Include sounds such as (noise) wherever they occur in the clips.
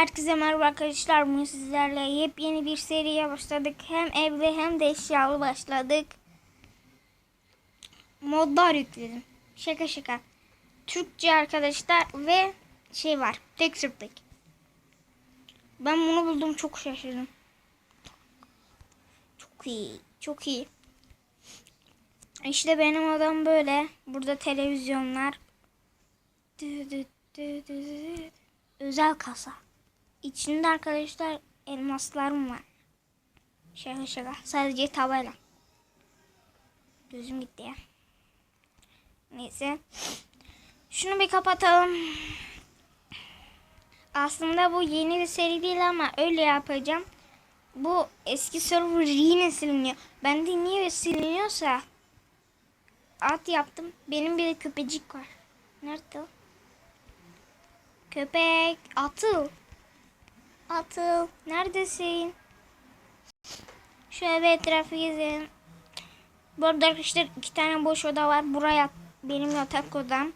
Herkese merhaba arkadaşlar. Bugün sizlerle yepyeni bir seriye başladık. Hem evde hem de eşyalı başladık. Modlar yükledim. Şaka şaka. Türkçe arkadaşlar ve şey var. Texture Pack. Ben bunu buldum çok şaşırdım. Çok iyi. Çok iyi. İşte benim odam böyle. Burada televizyonlar. Özel kasa. İçinde arkadaşlar elmaslarım var. Şaka şaka. Sadece tabela. Gözüm gitti ya. Neyse. Şunu bir kapatalım. Aslında bu yeni bir seri değil ama öyle yapacağım. Bu eski server yine siliniyor. Bende niye siliniyorsa at yaptım. Benim bir de köpecik var. Nerede o? Köpek atıl. Atıl. Neredesin? Şöyle bir etrafı gezelim. Bu arada arkadaşlar iki tane boş oda var. Buraya benim yatak odam.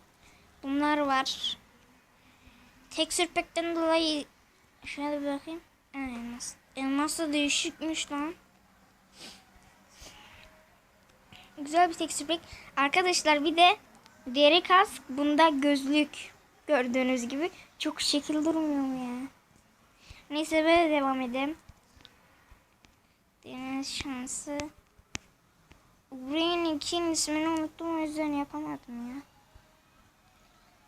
Bunlar var. Texture Pack'ten dolayı şöyle bir bakayım. Elmas. Elmas da değişikmiş lan. Güzel bir texture pack. Arkadaşlar bir de deri kask. Bunda gözlük. Gördüğünüz gibi. Çok şekil durmuyor mu ya? Neyse böyle devam edelim. Deniz şansı. Green 2'nin ismini unuttum o yüzden yapamadım ya.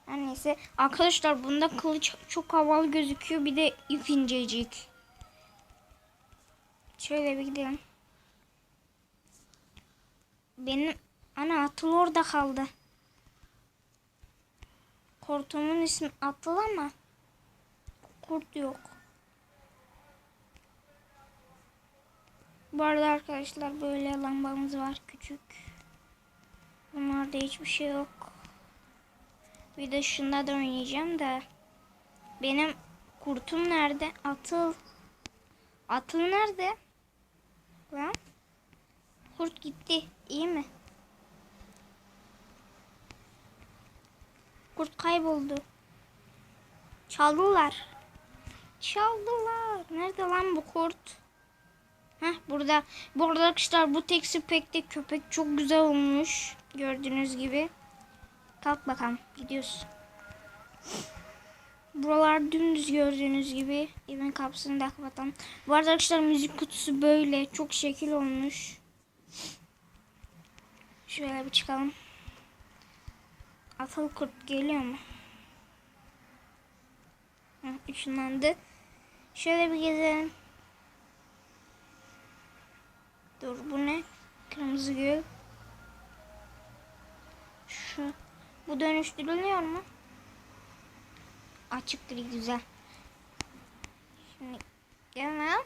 Her neyse. Arkadaşlar bunda kılıç çok havalı gözüküyor. Bir de ip incecik. Şöyle bir gidelim. Benim ana atıl orada kaldı. Kurtumun ismi atıl ama kurt yok. Bu arada arkadaşlar böyle lambamız var küçük. Bunlarda hiçbir şey yok. Bir de şunda da oynayacağım da. Benim kurtum nerede? Atıl. Atıl nerede? Lan. Kurt gitti. İyi mi? Kurt kayboldu. Çaldılar. Çaldılar. Nerede lan bu kurt? Heh burada. Bu arada arkadaşlar bu texture pack'te köpek çok güzel olmuş. Gördüğünüz gibi. Kalk bakalım. Gidiyoruz. Buralar dümdüz gördüğünüz gibi. Evin kapısını da kapatalım. Bu arada arkadaşlar müzik kutusu böyle. Çok şekil olmuş. Şöyle bir çıkalım. Atıl kurt geliyor mu? Işınlandı. Şöyle bir gezelim. Dur bu ne? Kırmızı gül. Şu. Bu dönüştürülüyor mu? Açık gri güzel. Şimdi gel lan.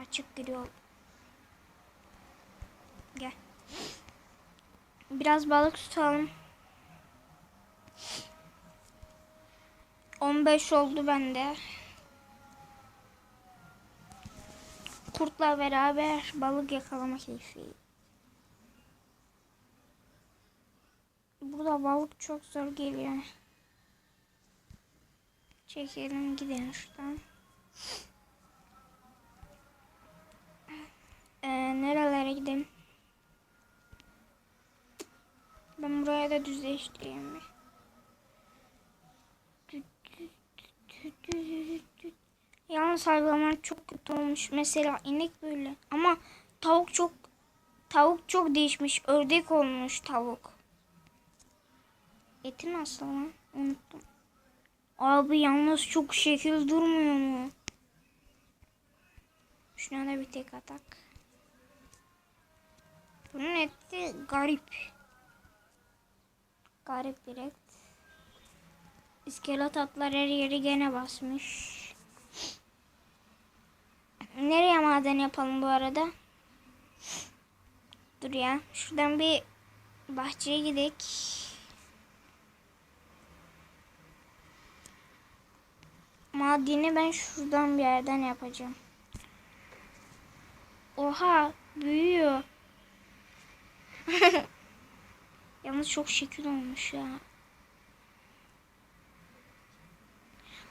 Açık gri oldu. Gel. Biraz balık tutalım. 15 oldu bende. Kurtla beraber balık yakalama keyfi. Burada balık çok zor geliyor. Çekelim gidelim şuradan. Ee, nerelere gidelim? Ben buraya da düzleştireyim bir. Yalnız hayvanlar çok kötü olmuş. Mesela inek böyle. Ama tavuk çok tavuk çok değişmiş. Ördek olmuş tavuk. Eti nasıl lan? Unuttum. Abi yalnız çok şekil durmuyor mu? Şuna da bir tek atak. Bunun eti garip. Garip bir et. İskelet atlar her yeri gene basmış. Nereye maden yapalım bu arada? Dur ya. Şuradan bir bahçeye gidelim. Madeni ben şuradan bir yerden yapacağım. Oha büyüyor. (laughs) Yalnız çok şekil olmuş ya.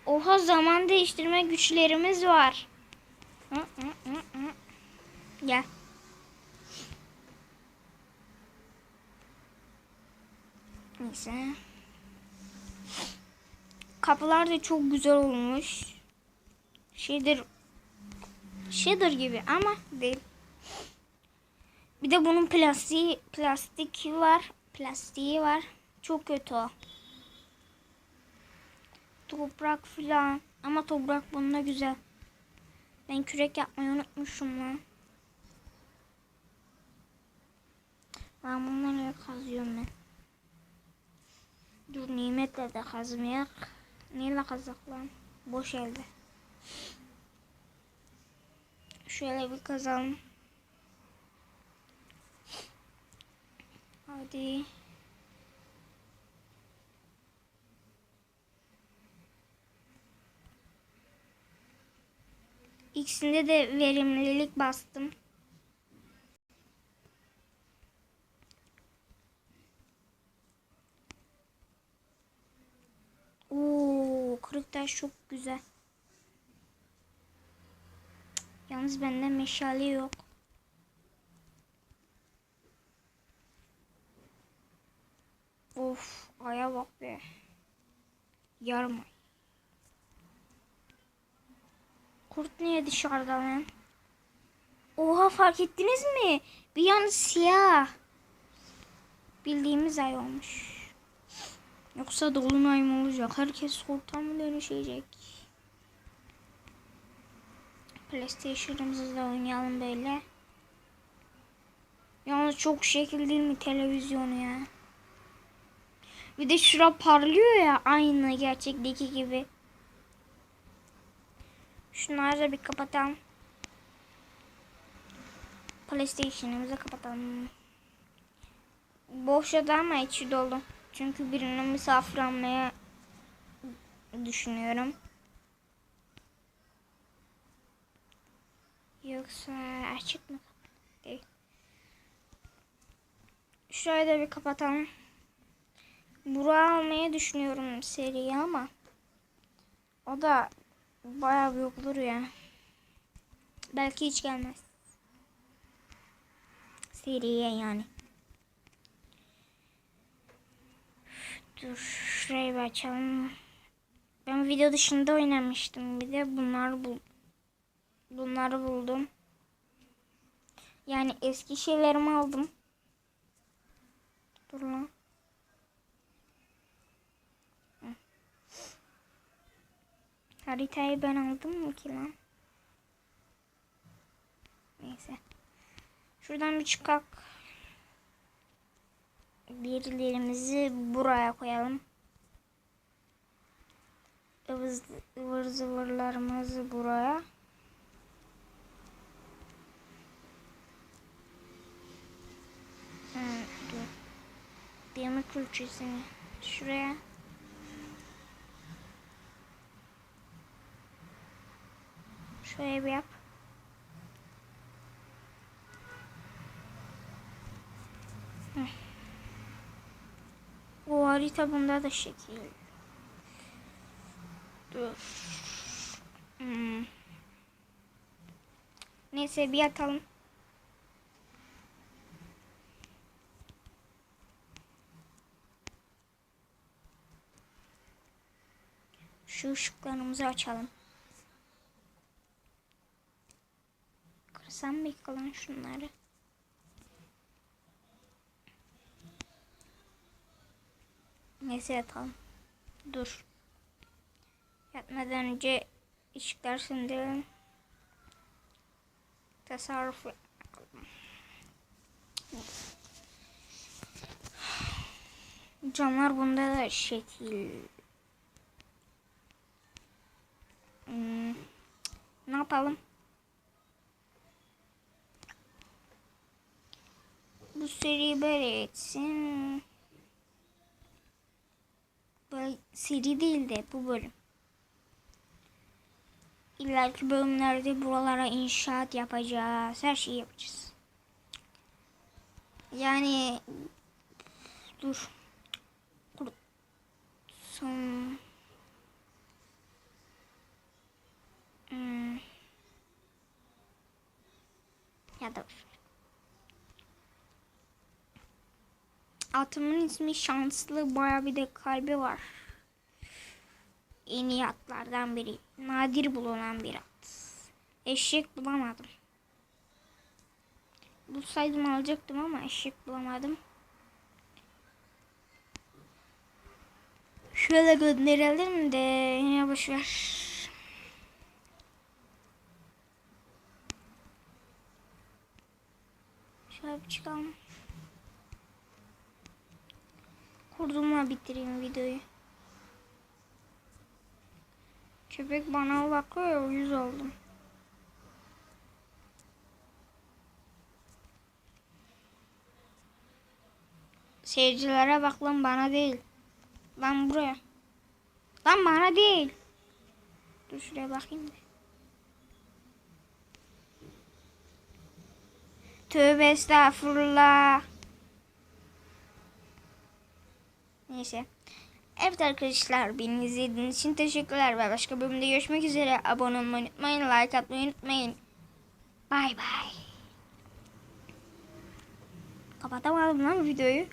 Oha zaman değiştirme güçlerimiz var. Gel. Neyse. Kapılar da çok güzel olmuş. Şeydir Shader gibi ama değil. Bir de bunun plastiği plastik var. Plastiği var. Çok kötü o. Toprak filan. Ama toprak bununla güzel. Ben kürek yapmayı unutmuşum lan. Ben bunları kazıyorum ben. Dur nimetle de kazmayak. Neyle kazak lan? Boş elde. Şöyle bir kazalım. Hadi. İkisinde de verimlilik bastım. Oo, kırık taş çok güzel. Yalnız bende meşale yok. Of, aya bak be. Yarım ay. Kurt niye dışarıda lan? Oha fark ettiniz mi? Bir yanı siyah. Bildiğimiz ay olmuş. Yoksa dolunay mı olacak? Herkes kurta mı dönüşecek? PlayStation'ımızı da oynayalım böyle. Yalnız çok şekil değil mi televizyonu ya? Bir de şura parlıyor ya aynı gerçekteki gibi. Şunları da bir kapatalım. PlayStation'ımızı kapatalım. Boş oda ama içi dolu. Çünkü birine misafir almaya düşünüyorum. Yoksa açık mı? Değil. Şurayı da bir kapatalım. Burak'ı almayı düşünüyorum seriye ama o da bayağı büyük olur ya. Belki hiç gelmez. Seriye yani. Dur şurayı bir açalım. Ben video dışında oynamıştım. Bir de bunlar bu bunları buldum. Yani eski şeylerimi aldım. Dur lan. Haritayı ben aldım mı ki lan? Neyse. Şuradan bir çıkak. Birilerimizi buraya koyalım. Ivır, ıvır zıvırlarımızı buraya. Hmm, dur. Yemek külçesini şuraya. Şöyle bir yap. O harita bunda da şekil. Dur. Hmm. Neyse bir atalım. Şu ışıklarımızı açalım. Kırsam mı yıkılan şunları? Neyse yatalım. Dur. Yatmadan önce ışıklar söndürelim. Tasarruf yapalım. Camlar bunda da şekil. Hmm. Ne yapalım? seri böyle etsin. Böyle seri değil de bu bölüm. İleriki bölümlerde buralara inşaat yapacağız. Her şeyi yapacağız. Yani dur. Kurutsun. Hmm. Ya da dur. Atımın ismi Şanslı. Baya bir de kalbi var. En iyi atlardan biri. Nadir bulunan bir at. Eşek bulamadım. Bulsaydım alacaktım ama eşek bulamadım. Şöyle gönderelim de yine boşver. Şöyle çıkalım. Kurduğumla bitireyim videoyu. Köpek bana bakıyor uyuz oldum. Seyircilere bak lan bana değil. Lan buraya. Lan bana değil. Dur şuraya bakayım da. Tövbe estağfurullah. Neyse. Evet arkadaşlar beni izlediğiniz için teşekkürler ve başka bölümde görüşmek üzere. Abone olmayı unutmayın, like atmayı unutmayın. Bay bay. Kapatamadım lan videoyu.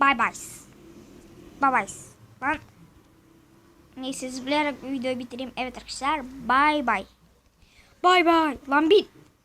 Bye bye. Bye bye. Lan. Neyse zıplayarak videoyu bitireyim. Evet arkadaşlar. Bye bye. Bye bye. Lan bir.